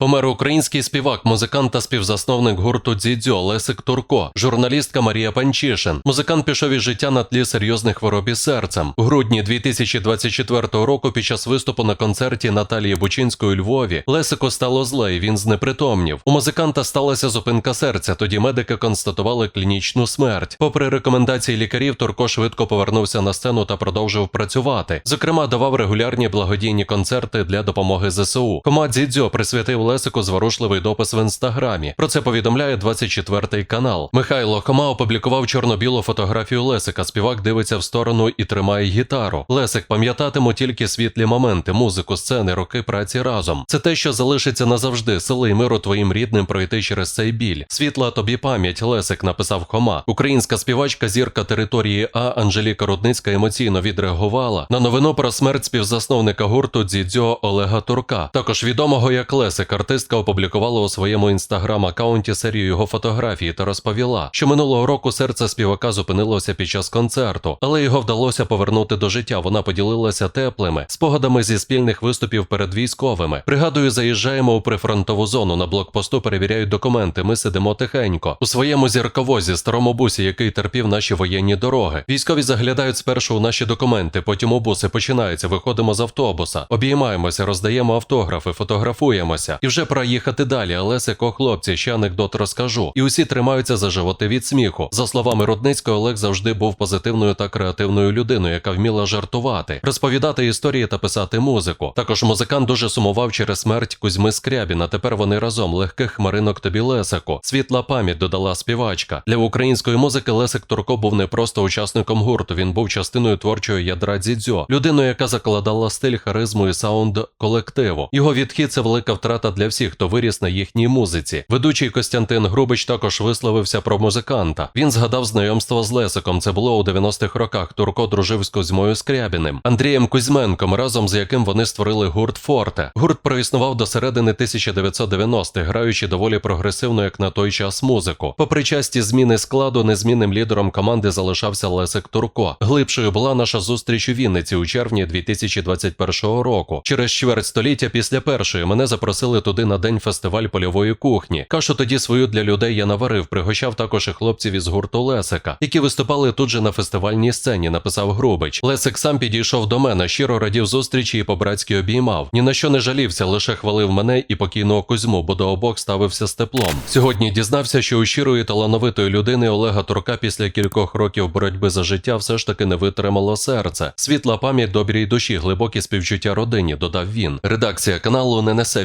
Помер український співак, музикант та співзасновник гурту Дзідзьо Лесик Турко, журналістка Марія Панчишин. Музикант пішов із життя на тлі серйозних хвороб із серцем. У грудні 2024 року під час виступу на концерті Наталії Бучинської у Львові Лесику стало зле, і він знепритомнів. У музиканта сталася зупинка серця. Тоді медики констатували клінічну смерть. Попри рекомендації лікарів, Турко швидко повернувся на сцену та продовжив працювати. Зокрема, давав регулярні благодійні концерти для допомоги ЗСУ. Кома Дзідзьо присвятив Лесику зворушливий допис в інстаграмі. Про це повідомляє 24 канал. Михайло Хома опублікував чорно-білу фотографію Лесика. Співак дивиться в сторону і тримає гітару. Лесик пам'ятатиму тільки світлі моменти, музику, сцени, роки праці разом. Це те, що залишиться назавжди. Сили й миру твоїм рідним пройти через цей біль. Світла тобі пам'ять, Лесик написав Хома. Українська співачка зірка території А Анжеліка Рудницька емоційно відреагувала на новину про смерть співзасновника гурту Дзідзьо Олега Турка. Також відомого як Лесик, артистка опублікувала у своєму інстаграм-аккаунті серію його фотографій та розповіла, що минулого року серце співака зупинилося під час концерту, але його вдалося повернути до життя. Вона поділилася теплими спогадами зі спільних виступів перед військовими. Пригадую, заїжджаємо у прифронтову зону. На блокпосту перевіряють документи. Ми сидимо тихенько у своєму зірковозі, старому бусі, який терпів наші воєнні дороги. Військові заглядають спершу у наші документи, потім у буси починається. Виходимо з автобуса, обіймаємося, роздаємо автографи, фотографуємося і вже пора їхати далі. Але секо хлопці, ще анекдот розкажу. І усі тримаються за животи від сміху. За словами Рудницького, Олег завжди був позитивною та креативною людиною, яка вміла жартувати, розповідати історії та писати музику. Також музикант дуже сумував через смерть Кузьми Скрябіна. Тепер вони разом легких хмаринок тобі Лесику. Світла пам'ять додала співачка. Для української музики Лесик Турко був не просто учасником гурту. Він був частиною творчого ядра дзідзьо, людиною, яка закладала стиль, харизму і саунд колективу. Його відхід це велика втрата для всіх, хто виріс на їхній музиці. Ведучий Костянтин Грубич також висловився про музиканта. Він згадав знайомство з Лесиком. Це було у 90-х роках. Турко дружив з Кузьмою Скрябіним, Андрієм Кузьменком, разом з яким вони створили гурт Форте. Гурт проіснував до середини 1990-х, граючи доволі прогресивно, як на той час музику. Попри часті зміни складу, незмінним лідером команди залишався Лесик Турко. Глибшою була наша зустріч у Вінниці у червні 2021 року. Через чверть століття після першої мене запросили туди на день фестиваль польової кухні. Кашу тоді свою для людей я наварив, пригощав також і хлопців із гурту Лесика, які виступали тут же на фестивальній сцені. Написав Грубич. Лесик сам підійшов до мене, щиро радів зустрічі і по-братськи обіймав. Ні на що не жалівся, лише хвалив мене і покійного Кузьму, бо до обох ставився з теплом. Сьогодні дізнався, що у щирої талановитої людини Олега Турка після кількох років боротьби за життя все ж таки не витримало серце. Світла пам'ять добрій душі, глибокі співчуття родині, додав він. Редакція каналу не несе